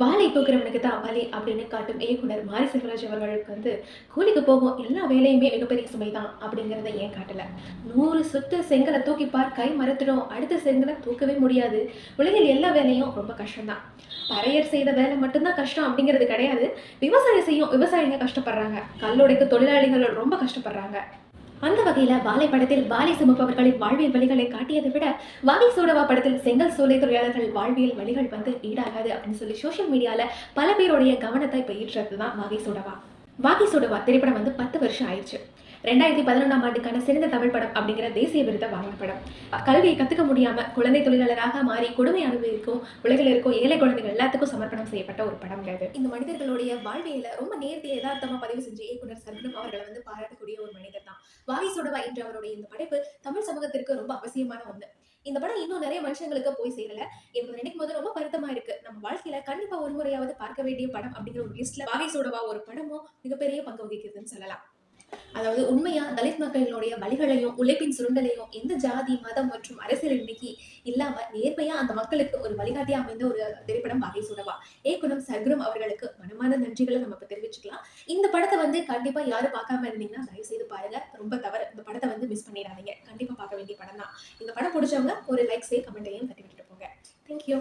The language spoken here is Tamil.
வாழை தூக்குறவனுக்கு தான் வலி அப்படின்னு காட்டும் இயக்குனர் மாரி செல்வராஜ் அவர்களுக்கு வந்து கூலிக்கு போகும் எல்லா வேலையுமே மிகப்பெரிய சுமை தான் அப்படிங்கிறத ஏன் காட்டல? நூறு சுத்து செங்கலை தூக்கிப்பார் கை மறுத்துடும் அடுத்த செங்கலை தூக்கவே முடியாது. உலகில் எல்லா வேலையும் ரொம்ப கஷ்டம்தான். பறையர் செய்த வேலை மட்டும்தான் கஷ்டம் அப்படிங்கிறது கிடையாது. விவசாயம் செய்யும் விவசாயிங்க கஷ்டப்படுறாங்க. கல்லுடைக்கு தொழிலாளிகள் ரொம்ப கஷ்டப்படுறாங்க. அந்த வகையில பாலை படத்தில் பாலை சுமப்பவர்களின் வாழ்வியல் வழிகளை காட்டியதை விட வாகை சோடவா படத்தில் செங்கல் சூளை தொழிலாளர்கள் வாழ்வியல் வழிகள் வந்து ஈடாகாது அப்படின்னு சொல்லி சோஷியல் மீடியால பல பேருடைய கவனத்தை இப்போ தான் வாகை சோடவா. வாகை சோடவா திரைப்படம் வந்து பத்து வருஷம் ஆயிடுச்சு. ரெண்டாயிரத்தி பதினொன்றாம் ஆண்டுக்கான சிறந்த தமிழ் படம் அப்படிங்கிற தேசிய விருதை வாங்கின படம். கல்வியை கத்துக்க முடியாம குழந்தை தொழிலாளராக மாறி கொடுமை அனுபவிக்கும் உலகில் இருக்கும் ஏழை குழந்தைகள் எல்லாத்துக்கும் சமர்ப்பணம் செய்யப்பட்ட ஒரு படம் இது இந்த மனிதர்களுடைய வாழ்வியல ரொம்ப நேர்த்தி யதார்த்தமா பதிவு செஞ்சு இயக்குனர் சர்வனம் அவர்களை வந்து பாராட்டக்கூடிய ஒரு சோடவா என்ற அவருடைய இந்த படைப்பு தமிழ் சமூகத்திற்கு ரொம்ப அவசியமான ஒன்று இந்த படம் இன்னும் நிறைய மனுஷங்களுக்கு போய் சேரல. எனக்கு நினைக்கும் போது ரொம்ப வருத்தமா இருக்கு. நம்ம வாழ்க்கையில கண்டிப்பா ஒரு முறையாவது பார்க்க வேண்டிய படம் அப்படிங்கிற ஒரு லிஸ்ட்ல வாகை சோடவா ஒரு படமும் மிகப்பெரிய பங்கு வகிக்குதுன்னு சொல்லலாம். அதாவது உண்மையா தலித் மக்களினுடைய வழிகளையும் உழைப்பின் சுருண்டலையும் எந்த ஜாதி மதம் மற்றும் அரசியல் இன்னைக்கு இல்லாம நேர்மையா அந்த மக்களுக்கு ஒரு வழிகாட்டியா அமைந்த ஒரு திரைப்படம் வகை சுடவா. ஏகுணம் சர்க்குரம் அவர்களுக்கு மனமான நன்றிகளை நம்ம இப்ப தெரிவிச்சுக்கலாம். இந்த படத்தை வந்து கண்டிப்பா யாரும் பார்க்காம இருந்தீங்கன்னா தயவு செய்து பாருங்க. ரொம்ப தவறு. இந்த படத்தை வந்து மிஸ் பண்ணிடாதீங்க. கண்டிப்பா பார்க்க வேண்டிய படம் தான் இந்த படம் பிடிச்சவங்க ஒரு லைக் சே கமெண்ட்டையும் தட்டி விட்டுட்டு போங்க. தேங்க்யூ